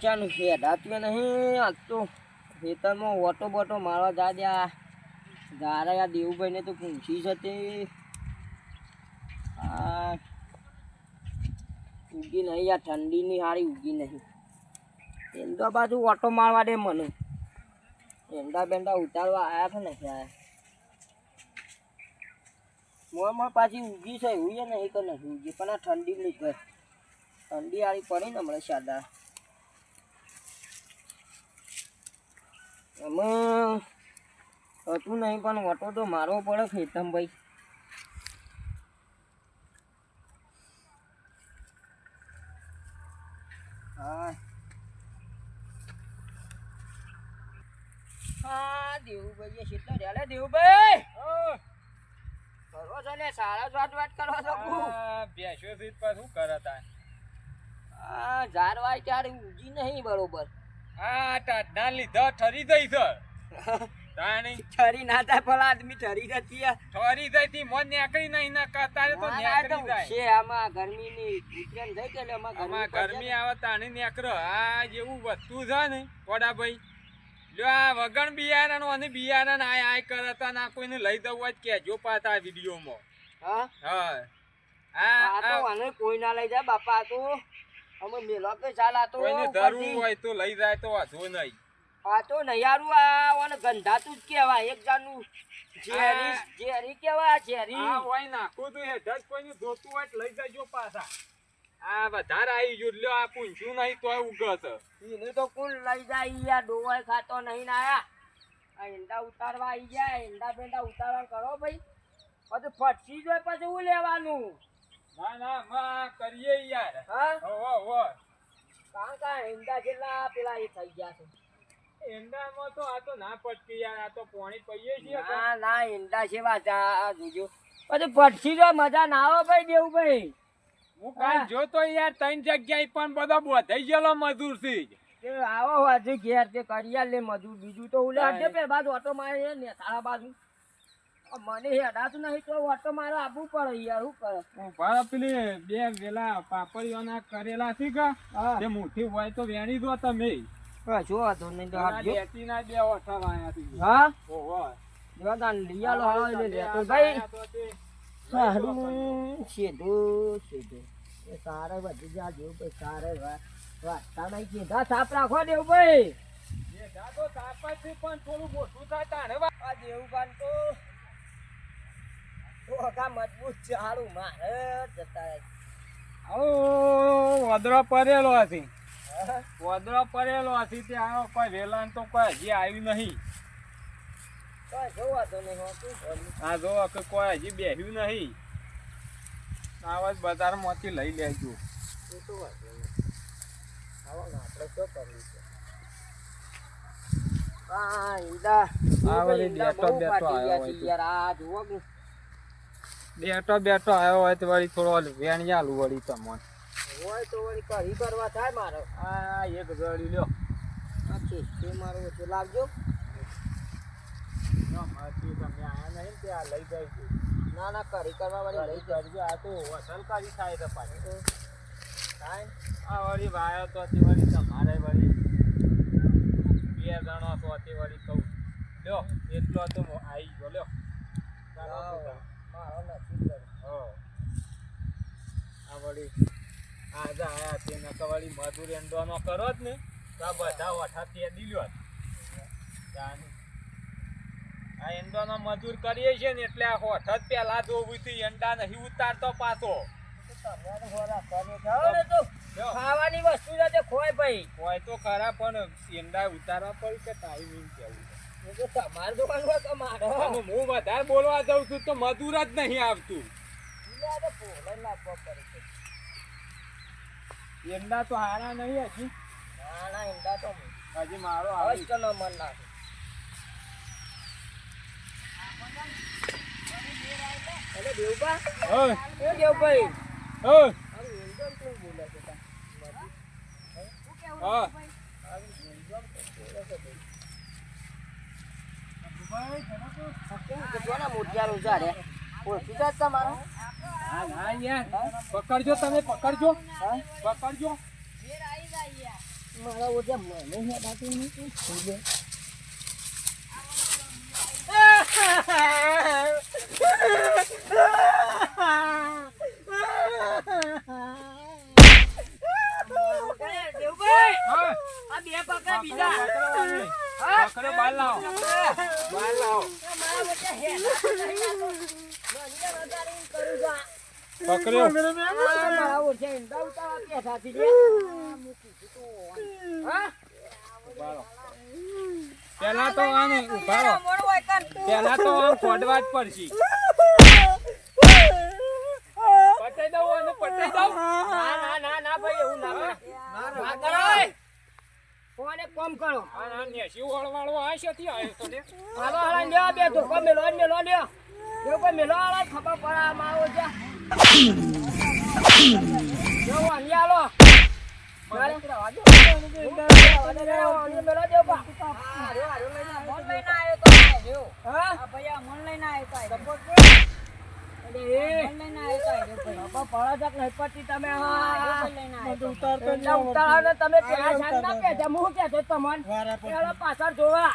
ચાનું હેડાતું નહીં, આજ તો ખેતરમાં ઓટો બોટો મારવા જા જ્યાં યા દેવુભાઈને તો પૂછી છે તે. આ ઉગી નહીં યાર ઠંડીની હારી ઉગી નહીં. એમ તો બાજુ ઓટો મારવા દે મને. એંડા બેંડા ઉતારવા આયા છે ને મોર પાછી ઉગી છે એવું છે નહીં કે નથી ઉગી પણ આ ઠંડી લીધે ઠંડી આવી પડી ને હમણાં સાદા. એમાં હતું નહીં પણ ઓટો તો મારવો પડે ખેતમભાઈ. હા. હા દેવુભાઈ કેટલો રહ્યા દેવુભાઈ! કરો છો ને સારા સ્વાદ વાત કરો છો બેસ્યો છે પર શું કરે તા આ ત્યારે ઉગી નહીં બરોબર. આ ટાટના લીધા ઠરી ગઈ છે તાણી ઠરી ના થાય પણ આદમી ઠરી જતી આ. ઠરી જાય થી મન નહીં ના કરતા તો ના, ના, તો નીકળી જાય. છે આમાં ગરમીની ઉતરેણ થઈ એટલે આમાં આમાં ગરમી ગરમી આવે તાણી નીકળો. આ જેવું વસ્તુ છે ને વડાભાઈ લ્યો આ વગણ બિયારણ અને બિયારણ આય આય કરતા ના કોઈને લઈ દઉં જ કે કહેજો પાછા વીડિયો વિડીયોમાં. હા? હા. આ તો આને કોઈ ના લઈ જાય બાપા તો અમે મેલો કે ચાલ તો કોઈને ધરવું હોય તો લઈ જાય તો વાંધો નહીં. આ તો નયારું આ ઓને ગંધાતું જ કહેવાય એક જાનું ઝેરી ઝેરી કહેવાય ઝેરી. આ હોય નાખું તો હે જ કોઈને ધોતું હોય તો લઈ જજો પાછા. આ વધારે આવી ગયું લ્યો આ પૂંછું નહીં તોય ઉગત એને તો કોણ લઈ જાય યાર ડોવાય ખાતો નહીં ના આયા આ ઈંડા ઉતારવા આવી જાય ઈંડા બેંડા ઉતારવા કરો ભાઈ. પછી ફટસી જોય પછી હું લેવાનું? ના ના માં કરીએ યાર. હા? હો હો હો. કારણ કે આ જેટલા પેલા એ થઈ ગયા છે. એંડામાં તો આ તો ના પટકી યાર આ તો પાણી પીએ છીએ. ના ના ઈંડા જેવા આ જોજો. પછી ફટકી જો મજા ના આવે ભાઈ દેવું ભાઈ. હું કાલ જોતો યાર ત્રણ જગ્યાએ પણ બધો બોધાઈ ગયેલો મજૂરથી આવો હજુ ઘેર તે કરિયા લે મજૂર બીજું તો ઉલે છે પે બાજુ ઓટો મારે ને તારા બાજુ. મને હેડાતું નહીં તો ઓટો મારે આપવું પડે યાર શું કરે? ભાડા પેલી બે વેલા પાપડીઓના કરેલા છે કે? તે મુઠ્ઠી હોય તો વેણી દો તમે. કશો વાંધો નહીં તો આપજો. લેતીના બે ઓઠા વાયા છે. હા? ઓહો. જો લઈ આલો હાલો એટલે લેતો ભાઈ. તો તે. સારું સીધું સીધું. એ સારે વધી જા જેવું ભાઈ સારે વાંચતા નહીં કીધા સાપ રાખો દેવ ભાઈ. જાતો તાપા છે પણ થોડું મોટું થાય તાણે આ દેવું કાન તો ઓગા મજબૂત છે મારે જતા આવો વદરો પડેલો હતી વદરો પડેલો હતી તે કોઈ વેલાન તો કોઈ હજી આવ્યું નહીં. કોઈ જોવા તો નહીં હોતું બોલું. આ જો કે કોઈ હજી બેહ્યું નહીં. આવાજ બજારમાંથી લઈ લેજો. આ ઈંડા આ વળી બેઠો ફાટી આવ્યો. યાર આ જુઓ કે બેઠો બેઠો આવ્યો હોય તો વળી થોડો વેણિયાલ વળી તમને. હોય તો વળી કરી કરવા થાય મારો. આ એક ગળી લ્યો. સાચી તે મારો ઓછો લાવજો. તમે આયા નહીં તે આ લઈ જાય ના ના કરી કરવા વાળી લઈ કરજો આ તો વસલકારી થાય તો પાછી. થાય આ વળી વાયો તો તે વળી તમારે વળી બે જણો તો તે વળી કહું. લ્યો એટલો તો આવી ગયો. લ્યો. આ વળી આજે આયા તે વળી મધુર એંડવાનો કરો જ ને તો બધા વઠા તે દીલ્યો આ એંડોનો મજૂર કરીએ છીએ ને એટલે આ હોઠ જ પેલા જોવું થી એંડા નહીં ઉતારતો પાછો. છે. ખાવાની વસ્તુ છે ખોય ભાઈ. હોય તો ખરા પણ એંડા ઉતારવા પડે કે ટાઈમિંગ કેવું? તમારી દુકાન હોય મારો હું વધારે બોલવા જાઉં છું તો મધુર જ નહીં આવતું. એમના તો છે. હારા નહીં હજી. ના ના તો હજી મારો આવે નો મન નાખે. અરે દેવબા એ દેવભાઈ. છે હા. છે છે? છે તમારો હા. પકડજો તમે પકડજો? પકડજો. મારા ઓછા મને હેડાતું નહીં તું ખુદે. દેવભાઈ, હા, આ બે પકડા બીજા. પકડો હા? પકડો, બહાર લાવો. બહાર લાવો. તો. મને વધારીને કરું પકડ્યો આ મારા ઓછે ઈંડા ઉતારવા બેઠા છે રે. આ મૂકી દીધું. હા? પેલા તો પેલા આમ ફોડવા જ પડશે પટાઈ દઉં આને પટાઈ દઉં ના, ના, ના, ના ભાઈ, એવું ના ના ના કરો. કોમ કરો. આ નેસી વળવાળો આ શેથી આવ્યો તો લે? હાલો, હાલો, લે બે તો કોમે લો ને મેલો લ્યો. એવું કોઈ મેલો આલા ખબર પડા માં આવો જા જો વાણી આલો ચાલે. વાણી મેલો દેવ બા. હા? અરે એ, લઈને આવ્યો ઉતારો ને તમે પેલા સાંજ ના પહેર્યા. હું શું કહેતો તમને? પેલા પાછળ જોવા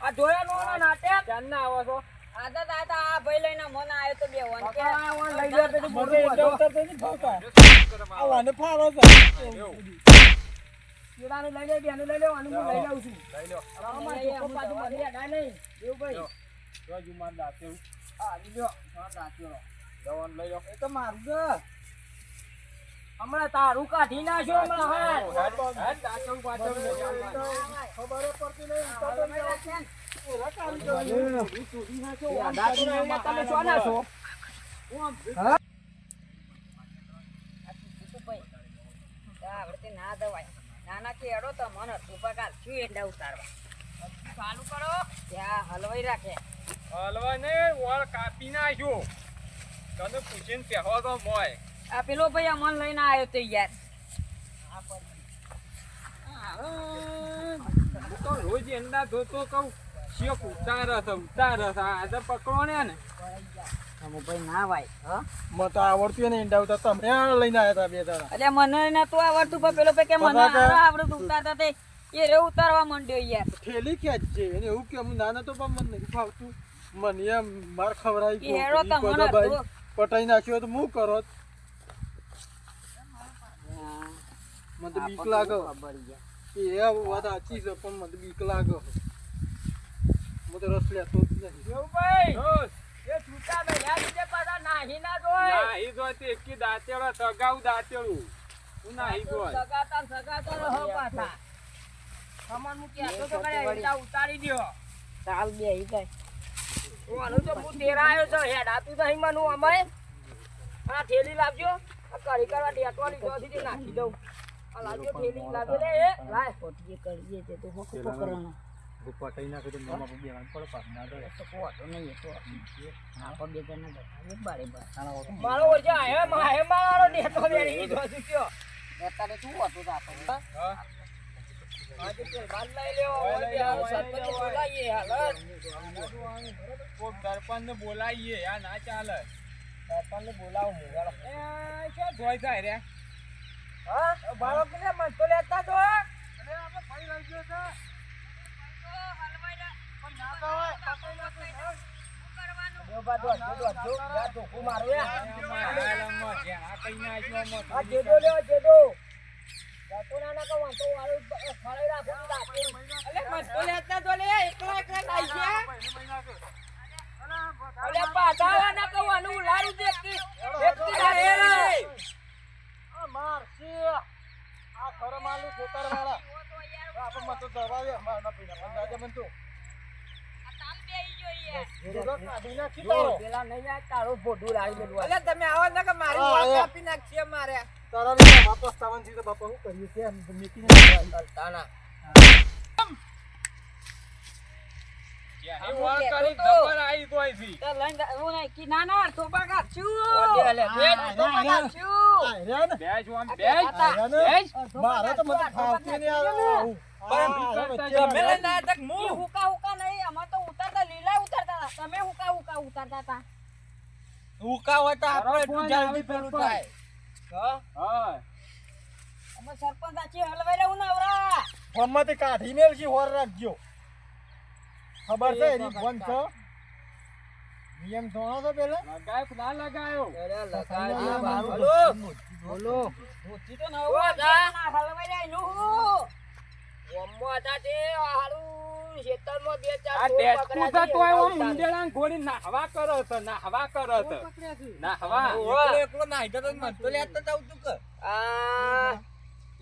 આ જોયા નો ઓલો નાટક ક્યારના આવો છો? આ ઓન લઈ ગયો પેલું મોટું હતું. પેલાનું લઈ લે બેનું લઈ લે આનું હું લઈ લઉં છું લઈ લો. અમારે ચોખ્ખો પાછું મને અડાય નહીં એવું ભાઈ જો જુમાન દાંતે. હા મારું છે શું ના દવાય? નાના કેડો તો મને ઉપકાર શું એંડા ઉતારવા ચાલુ કરો ત્યાં હલવાઈ રાખે હલવા ને વળ કાપી નાખ્યો. તને પૂછીને પહેવો તો મોય. આ પેલો ભાઈ અમન લઈને આવ્યો તો યાર હું તો રોજ એંડા ધોતો કહું. શેક ઉતાર છે ઉતાર છે. આજે પકડો ને. ને ભાઈ ના ભાઈ હા. મને તો આવડતું નહીં ઈંડા. તમે લઈને આવ્યા હતા બે એટલે મને તો આવડતું પણ પેલો ભાઈ કે મને આવડતું ઉતારતા તે. એ રે ઉતારવા માંડ્યો યાર. ઠેલી ખેંચજે. એને એવું કે હું નાનો તો પણ મને નથી ફાવતું. મને એમ માર ખવડાવી ગયો. ભાઈ પટાઈ નાખ્યો તો હું કરો? મને તો બીક લાગે. એ વાત સાચી છે પણ મને બીક લાગે. મને તો રસ લેતો જ ભાઈ એ છૂટા મેલ્યા છે પાછા નાહી ના જોય નાહી જોય તે એકી દાંતેડો સગાઉ દાંતેડું. હું નાહી જોય સગાતા સગાતા રહો પાછા. સામાન મૂકી આતો તો કરે ઉતારી દ્યો. ચાલ બે ઈ જાય હું આનું તો હું તેરા આવ્યો છું હેડાતું નહીં મનું અમારે. આ થેલી લાવજો. આ કરી કરવા ડેટવાની જોથી નાખી દઉં. આ લાવજો થેલી લાવજો લે એ. લાય. ખોટી કરીએ તે તો હોકો પકડવાનો. પટાઈ નાખ્યો તો મામા બે વાર પડે પાછું ના દે તો કોતો નહીં એ તો આપો બે જણા બતાવે બારે બાર. મારો ઓછા આયો માહે મારો ડેટો બેરી જોથી કયો? અત્યારે શું હતું તો આપણે લઈ લેવો હાલ સરપંચને બોલાવીએ આ ના ચાલે સરપંચને બોલાવો મુગાડો શું જોઈ થાય રે હા કે મન લેતા તો જો બા દો જો દો જો જા તો કુ મારો યા આલમમાં છે, આ કઈ નાખ્યો તમે આવો ને કે મારી હા, વાત. આપી નાખીએ મારે તારા લીધે વાપસ તાવન તો બાપા શું કરીએ છે એમ સરપંચ. હલવાઈ રહું નવરા ફોનમાંથી કાઢી મેલશી હોર રાખજો. ખબર છે એની ફોન છો? નિયમ જોણો તો પેલા? લગાય ના લગાયો. અરે મારું બોલો. બોલો. ધોતી તો નવો ના હલવાઈ જાય નું હું. હતા તે હારું. ખેતરમાં બે ચાર આ ચોર ડેટકું પકડ્યા છે તોય ઓમ છે, મુંડેલા ને ઘોડી નાહવા કરો તો નાહવા કરો છો. નાહવા. એકલો નાહી તો મન તો લેતો જાવ તું કે. આ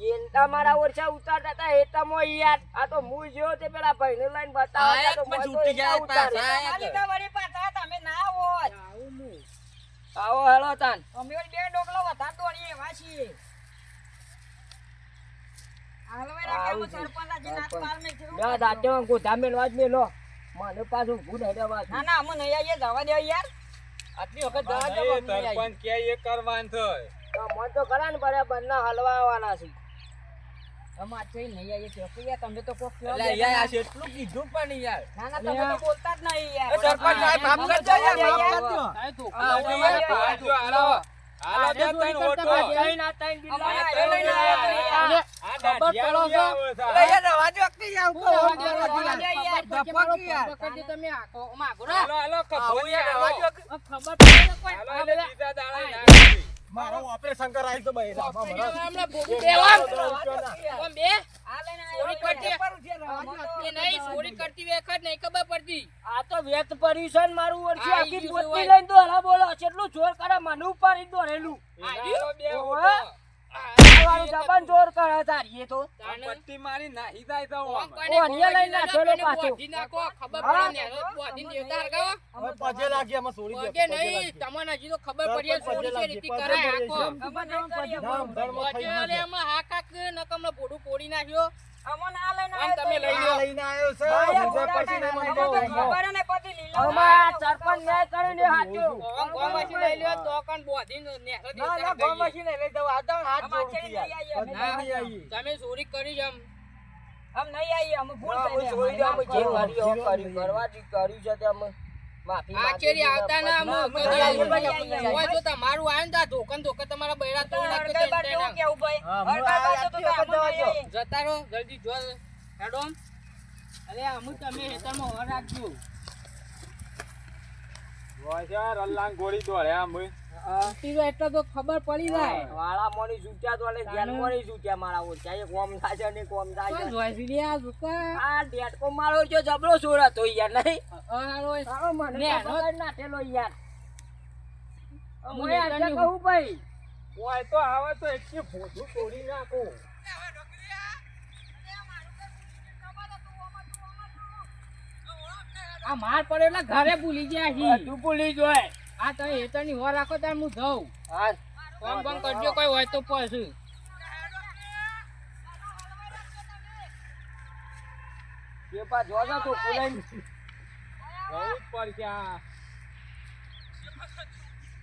એંડા મારા ઓરછા ઉતારતા હતા હેતામાં યાર આ તો હું જો તે પેલા ભાઈને લઈને બતાવતા આયા તો તો છૂટી ગયા પાછા આયા તો વળી પાછા તમે ના હોત. આવો હેલો તાન. અમે વળી બે ડોકલો વધારે દોડીએ મને પાછું ભૂત હેડવા ના ના અમે નહીં જવા દે યાર. આટલી વખત જવા દે એ. સરપંચ કે કરવાનું છે મન તો ખરા ને બરાબર ના હલવાવાના છે. અમાર છે નહીં તો કે યાર તમે તો કોક કહો એટલે યાર આ. એટલું કીધું પણ યાર ના ના તમે તો બોલતા જ નહીં યાર સરપંચ સાહેબ, માફ કરજો યાર, માફ કરજો. આ યાર, હાલો, હાલો. હાલો, બે ત્રણ ઓટો. આ ત્રણ આ ત્રણ અમારે આ ત્રણ આ દાઢિયા પડો છો? અરે યાર દો કે યાર રવા દો, યાર, દો યાર. ધપક યાર. હાલો, હાલો, કપો ને યાર, આવો. રવા દો કે. હાલો, એટલે બીજા દાડે. મારો ઓપરેશન કરાવી તો ભાઈ રામા ભરા. આ લઈને આવ્યો. આ તો વેત પડ્યું છે ને મારું વર્ષે આખી લઈને બોલો કેટલું જોર કરે મને ઉપાડી દોરેલું. હાલો, બે વાળું જબાન જોર કરે તારીએ તો પટ્ટી મારી નાહી જાય તો આમ. ઓ અન્ય લઈને નાખેલો પાછો હવે પજે લાગી અમે છોડી દે કે નહીં તમને હજી તો ખબર પડી સરપંચ ચોરી છે રીતિ કરે કરાય પજે આખો પજે અમે નહીં કરીએ. નામ ધર્મ થઈ વચ્ચે ગયું છે. હમણાં હાક હાક નકમનો ભોડું પોડી નાખ્યો અમને આ લઈને આમ તમે લઈ આવ્યો લો. લઈને આવ્યો ઓલા પછી નહીં મને અમે. ખબર ને. અમારા સરપંચ કરીને લઈ લ્યો તો કણ ના લઈ. આ તો હાથ જોડું. તમે ચોરી કરી નહીં ભૂલ કરી. જે કરો. છે તે. આવતા ના અમે. તો ધોકન ધોકન તમારા બૈરા તો કેવું ભાઈ? હા, હું. જતા રહો જલ્દી જો હેડો. અરે અમુ તમે હેતરમાં હોર રાખજો ગોળી દોડ્યા આમ. તો એટલે તો ખબર પડી જાય. વાળા મોની જૂત્યા તો ધ્યાન મોની જૂત્યા મારા ઓછા. એક ઓમ થાય ને એક થાય છે. જોઈ આ ઝુકા આ ડેટકો મારો જો જબરો સોર હતો યાર નહીં? હારો સારો મને યાર. આજે કહું ભાઈ હોય તો આવે તો એટલી ભોજું તોડી નાખું. આ માર પડે એટલે ઘરે ભૂલી ગયા છી તું ભૂલી જોય આ તમે હેતરની હોર રાખો ત્યારે હું જઉં. હા. ફોન ફોન કરજો કોઈ હોય તો પછી પેપા પા જોજો તું ફૂલાઈ જવું પડશે આ.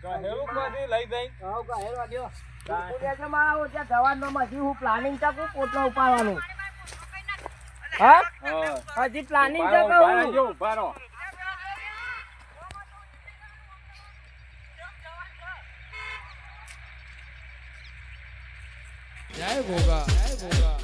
કહેવું બધી લઈ જઈ. હાવ કા હેરવા દ્યો. કુલિયા છે મારા ઓછા જવાનો મજી હું પ્લાનિંગ તક પોતનો ઉપાડવાનું. હા. હજી પ્લાનિંગ છે ઊભા ઊભા રહો. જય ભોગા જય ભોગા